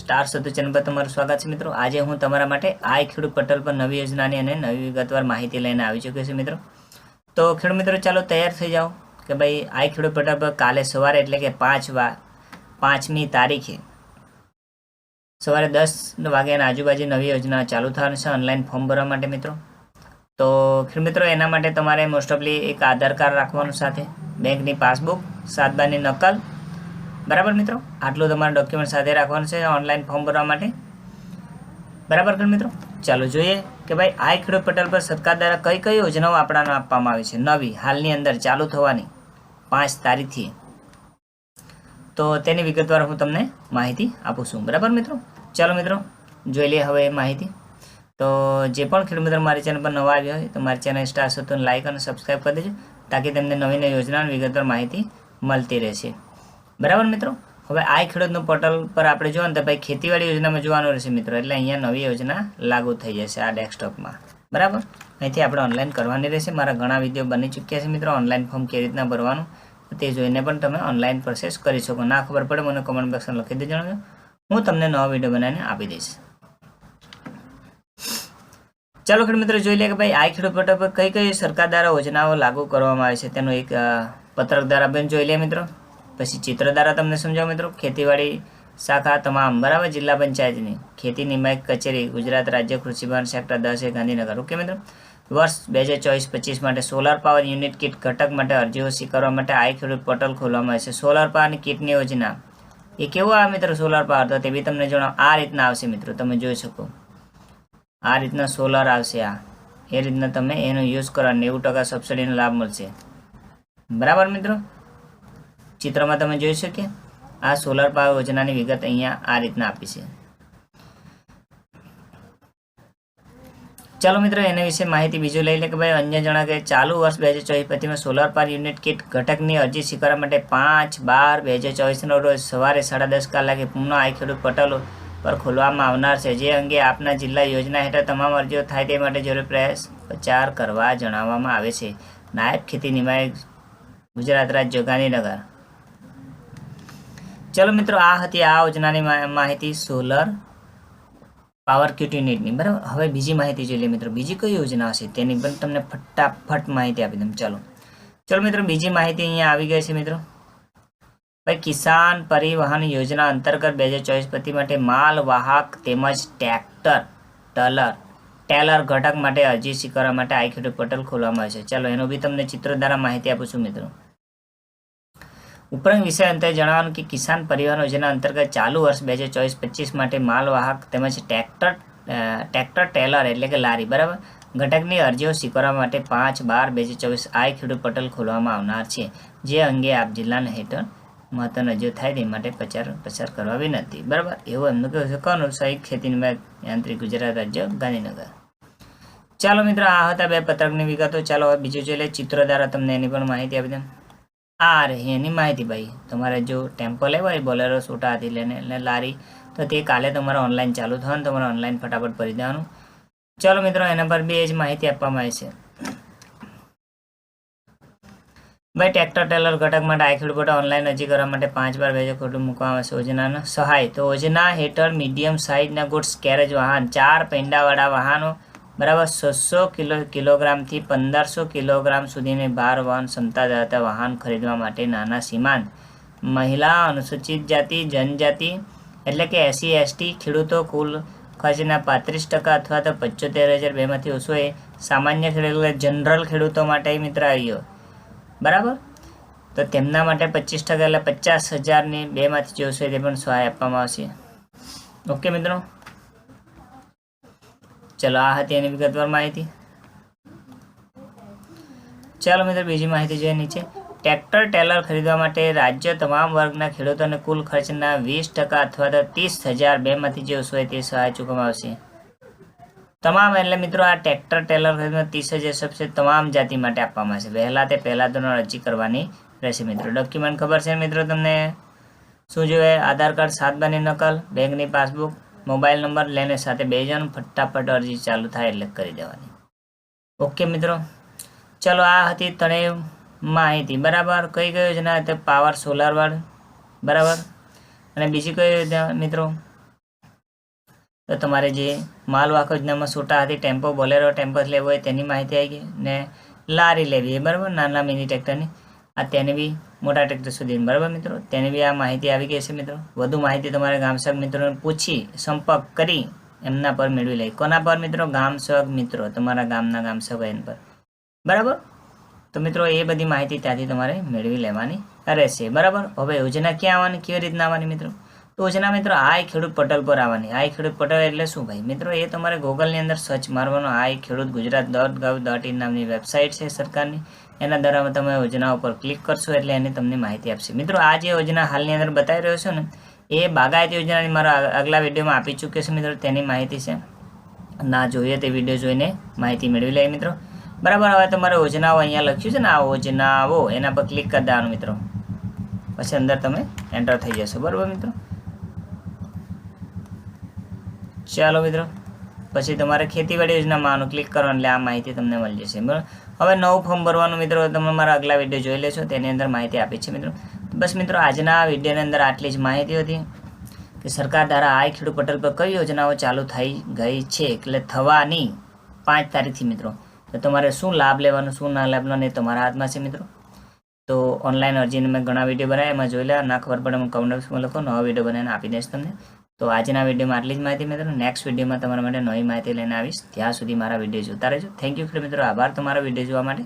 Star સતુ channel પર તમારું સ્વાગત છે મિત્રો. આજે હું તમારા માટે આઈ ખેડૂત પટલ પર નવી યોજનાની અને નવી વિગતવાર માહિતી લઈને આવી ચૂક્યો છું મિત્રો. તો ખેડૂત મિત્રો, ચાલો તૈયાર થઈ જાઓ કે ભાઈ આઈ ખેડૂત પટલ પર કાલે સવારે એટલે કે પાંચ વા, પાંચમી તારીખે સવારે દસ વાગ્યાના આજુબાજુ નવી યોજના ચાલુ થવાની છે. ઓનલાઈન ફોર્મ ભરવા માટે મિત્રો. તો ખેડૂત મિત્રો, એના માટે તમારે મોસ્ટ ઓફલી એક આધાર કાર્ડ રાખવાનું સાથે, બેંકની પાસબુક સાત બારની નકલ. બરાબર મિત્રો? આટલું તમારે ડોક્યુમેન્ટ સાથે રાખવાનું છે ઓનલાઈન ફોર્મ ભરવા માટે. બરાબર ખેડૂત મિત્રો? ચાલો જોઈએ કે ભાઈ, આ ખેડૂત પટેલ પર સરકાર દ્વારા કઈ કઈ યોજનાઓ આપણાને આપવામાં આવી છે? નવી, હાલની અંદર ચાલુ થવાની, પાંચ તારીખથી તો તેની વિગતવાર હું તમને માહિતી આપું છું. બરાબર મિત્રો? ચાલો મિત્રો, જોઈ લઈએ હવે માહિતી. તો જે પણ ખેડૂત મિત્રો મારી ચેનલ પર નવા આવ્યા હોય તો મારી ચેનલ સ્ટાર તો લાઇક અને સબસ્ક્રાઈબ કરી દેજો, તાકી તેમને નવી નવી યોજનાની વિગતવાર માહિતી મળતી રહેશે. બરાબર મિત્રો? હવે આ ખેડૂતનું પોર્ટલ પર આપણે જોવાનું તો ભાઈ ખેતીવાડી યોજનામાં જોવાનું રહેશે મિત્રો, એટલે અહીંયા નવી યોજના લાગુ થઈ જશે આ ડેસ્કટોપમાં બરાબર? અહીંથી આપણે ઓનલાઈન કરવાની રહેશે. મારા ઘણા વીડિયો બની ચૂક્યા છે મિત્રો. ઓનલાઈન ફોર્મ કેવી રીતના ભરવાનું તે જોઈને પણ તમે ઓનલાઈન પ્રોસેસ કરી શકો. ના ખબર પડે મને કમેન્ટ બોક્સમાં લખી દેજો જણાવજો હું તમને નવો વીડિયો બનાવીને આપી દઈશ. ચાલો ખેડૂત મિત્રો જોઈ લે કે ભાઈ આ ખેડૂત પર કઈ કઈ સરકાર દ્વારા યોજનાઓ લાગુ કરવામાં આવે છે? તેનો એક પત્રક દ્વારા બેન જોઈ લે મિત્રો. પછી ચિત્ર દ્વારા તમને સમજાવો મિત્રો. ખેતીવાડી શાખા તમામ, બરાબર? જિલ્લા પંચાયતની. ખેતી નિમાયક કચેરી, ગુજરાત રાજ્ય કૃષિ ભવન, સેક્ટર દસ એ ગાંધીનગર. ઓકે મિત્રો? વર્ષ બે હજાર ચોવીસ પચીસ માટે સોલાર પાવર યુનિટ કીટ ઘટક માટે અરજીઓ સ્વીકારવા માટે આ ખેડૂત પોર્ટલ ખોલવામાં આવે છે. સોલાર પાવરની કીટની યોજના. એ કેવું આવે મિત્રો, સોલાર પાવર? તો તે બી તમને જણાવો. આ રીતના આવશે મિત્રો. તમે જોઈ શકો. આ રીતના સોલાર આવશે આ. એ રીતના તમે એનો યુઝ કરો નેવું ટકા સબસિડીનો લાભ મળશે. બરાબર મિત્રો? ચિત્રમાં તમે જોઈ શકીએ આ સોલાર પાવર યોજનાની વિગત અહીંયા આ રીતના આપી છે. ચાલો મિત્રો, એના વિશે માહિતી બીજું લઈ લે કે ભાઈ, અન્ય જણા કે ચાલુ વર્ષ બે હજાર ચોવીસ પછીમાં સોલાર પાવર યુનિટ કીટ ઘટકની અરજી સ્વીકારવા માટે પાંચ બાર બે હજાર ચોવીસનો રોજ સવારે સાડા દસ કલાકે પુનઃ આ ખેડૂત પટલ પર ખોલવામાં આવનાર છે. જે અંગે આપના જિલ્લા યોજના હેઠળ તમામ અરજીઓ થાય તે માટે જરૂરી પ્રયાસ પ્રચાર કરવા જણાવવામાં આવે છે. નાયબ ખેતી નિમાયક ગુજરાત રાજ્ય ગાંધીનગર. ચલો મિત્રો, આ હતી આ યોજનાની માહિતી સોલર પાવર ક્યુટ યુનિટની. બરાબર? હવે બીજી માહિતી જોઈ લઈએ મિત્રો. બીજી કઈ યોજના હશે? તેની પણ તમને ફટાફટ માહિતી આપી દઉં. ચાલો. ચલો મિત્રો, બીજી માહિતી અહીંયા આવી ગઈ છે મિત્રો. કિસાન પરિવહન યોજના અંતર્ગત બે હજાર ચોવીસ પતિ માટે માલ વાહક તેમજ ટ્રેક્ટર, ટલર, ટેલર ઘટક માટે અરજી સ્વીકારવા માટે આઈ ખેડૂત પોર્ટલ ખોલવામાં આવે છે. ચાલો, એનો બી તમને ચિત્ર દ્વારા માહિતી આપું છું મિત્રો. ઉપરાંત વિષય અંતરે જણાવવાનું કે કિસાન પરિવહન યોજના અંતર્ગત ચાલુ વર્ષ બે હજાર ચોવીસ પચીસ માટે માલવાહક તેમજ ટ્રેક્ટર ટ્રેક્ટર, ટેલર એટલે કે લારી, બરાબર? ઘટકની અરજીઓ સ્વીકારવા માટે પાંચ બાર બે હજાર ચોવીસ આઈ ખેડૂત પટેલ ખોલવામાં આવનાર છે. જે અંગે આપ જિલ્લાના હેઠળ મહત્વનો જો થાય તે માટે પ્રચાર, પ્રસાર કરવા વિનંતી. બરાબર? એવું એમનું કહ્યું છે. કોનું સહિત બાદ યાંત્રિક ગુજરાત રાજ્ય ગાંધીનગર. ચાલો મિત્રો, આ હતા બે પત્રકની વિગતો. ચાલો હવે બીજું જોઈ લે ચિત્રો દ્વારા તમને એની પણ માહિતી આપી દઉં. આ રહી એની માહિતી, ભાઈ. તમારે જો ટેમ્પો લેવા હોય, બોલેરો છોટા હાથી લઈને લારી, તો તે કાલે તમારે ઓનલાઈન ચાલુ થવાનું. તમારે ઓનલાઈન ફટાફટ ભરી દેવાનું. ચાલો મિત્રો, એના પર બે જ માહિતી આપવામાં આવી છે. ભાઈ ટ્રેક્ટર ટેલર ઘટક માટે આઈ ખેડૂત ઓનલાઈન અરજી કરવા માટે પાંચ બાર બે ખોટું મૂકવામાં આવશે યોજનાનો સહાય. તો યોજના હેઠળ મીડિયમ સાઇઝના ગુડ્સ કેરેજ વાહન, ચાર પેંડાવાળા વાહનો, બરાબર છસો કિલો કિલોગ્રામથી પંદરસો કિલોગ્રામ સુધીની ભાર વાહન ક્ષમતા ધરાવતા વાહન ખરીદવા માટે નાના સીમાંત. મહિલા, અનુસૂચિત જાતિ, જનજાતિ, એટલે કે એસસી, એસટી ખેડૂતો કુલ ખર્ચના પાંત્રીસ ટકા અથવા તો પંચોતેર હજાર બેમાંથી ઓછો એ સામાન્ય ખેડૂત જનરલ ખેડૂતો માટે મિત્ર આવ્યો. બરાબર? તો તેમના માટે પચીસ ટકા એટલે પચાસ હજારની બેમાંથી જોશે તે પણ સહાય આપવામાં આવશે. ઓકે મિત્રો? ચલો, આ હતી એની વિગતવાર માહિતી. ચાલો મિત્રો, બીજી માહિતી જોઈએ નીચે. ટ્રેક્ટર, ટેલર ખરીદવા માટે રાજ્ય તમામ વર્ગના ખેડૂતોને કુલ ખર્ચના વીસ ટકા અથવા તો ત્રીસ હજાર બેમાંથી જે હોય તે સહાય ચૂકવવામાં આવશે. તમામ એટલે મિત્રો આ ટ્રેક્ટર ટેલર ખરીદવા ત્રીસ હજાર સબસે તમામ જાતિ માટે આપવામાં આવશે. વહેલા તે પહેલાં તો અરજી કરવાની રહેશે મિત્રો. ડોક્યુમેન્ટ ખબર છે મિત્રો તમને? શું જોઈએ? આધાર કાર્ડ સાતબાની નકલ, બેંકની પાસબુક, મોબાઈલ નંબર લઈને સાથે બે જણ, ફટાફટ અરજી ચાલુ થાય એટલે કરી દેવાની. ઓકે મિત્રો. ચલો આ હતી ત્રણેય માહિતી. બરાબર? કઈ કઈ યોજના તે પાવર સોલાર વાળી? બરાબર? અને બીજી કઈ યોજના મિત્રો? તો તમારે જે માલવાહક યોજનામાં છૂટા હતી, ટેમ્પો, બોલેરો ટેમ્પસ લેવો હોય તેની માહિતી આવી ગઈ ને લારી લેવી એ બરાબર નાના મિની ટ્રેક્ટરની. આ તેની બી મોટા ટ્રેક્ટર સુધી બરાબર મિત્રો? તેની બી આ માહિતી આવી ગઈ છે મિત્રો? વધુ માહિતી તમારે ગામસેવક મિત્રોને પૂછી, સંપર્ક કરી એમના પર મેળવી લઈ કોના પર મિત્રો? ગામસેવક મિત્રો, તમારા ગામના ગામસેવક એન પર. બરાબર? તો મિત્રો એ બધી માહિતી ત્યાંથી તમારે મેળવી લેવાની રહેશે. બરાબર? હવે યોજના ક્યાં આવવાની? કેવી રીતના આવવાની મિત્રો? યોજના મિત્રો આઈ ખેડૂત પટલ પર આવવાની. આઈ ખેડૂત પટલ એટલે શું ભાઈ? મિત્રો, એ તમારે ગૂગલની અંદર સર્ચ મારવાનો. I Khedut Gujarat dot gov dot in નામની વેબસાઇટ છે સરકારની. એના દ્વારા તમે યોજના ઉપર ક્લિક કરશો એટલે એની તમને માહિતી આપશે. મિત્રો, આ જે યોજના હાલની અંદર બતાવી રહ્યો છું ને, એ બાગાયત યોજનાની મારા આગલા વિડીયોમાં આપી ચૂક્યો છે મિત્રો, તેની માહિતી છે. ના જોઈએ તે વીડિયો જોઈને માહિતી મેળવી લઈએ મિત્રો. બરાબર, હવે તમારે યોજનાઓ અહીંયા લખ્યું છે ને, આ યોજનાઓ, એના પર ક્લિક કરી દેવાનું મિત્રો. પછી અંદર તમે એન્ટર થઈ જશો. બરાબર મિત્રો? ચાલો મિત્રો, પછી તમારે ખેતીવાડી યોજનામાં આનું ક્લિક કરો એટલે આ માહિતી તમને મળી જશે. બરાબર? હવે નવું ફોર્મ ભરવાનું મિત્રો, તમે મારા આગલા વીડિયો જોઈ લેશો, તેની અંદર માહિતી આપી છે મિત્રો. બસ મિત્રો, આજના આ વિડીયોની અંદર આટલી જ માહિતી હતી કે સરકાર દ્વારા આઈ ખેડૂત પટલ પર કઈ યોજનાઓ ચાલુ થઈ ગઈ છે? એટલે થવાની પાંચ તારીખથી મિત્રો. તો તમારે શું લાભ લેવાનો, શું ના લેવાનો એ તમારા હાથમાં છે મિત્રો. તો ઓનલાઈન અરજીને મેં ઘણા વીડિયો બનાવ્યા, એમાં જોઈ લે ના ખબર પડે, હું કમેન્ટ બોક્સમાં લખો, નવા વીડિયો બનાવીને આપી દઈશ તમને. તો આજના વિડીયોમાં આટલી જ માહિતી મિત્રો. નેક્સ્ટ વિડીયોમાં તમારા માટે નવી માહિતી લઈને આવીશ. ત્યાં સુધી મારા વીડિયો જોતા રહેજો. થેન્ક યુ મિત્રો. આભાર તમારા વીડિયો જોવા માટે.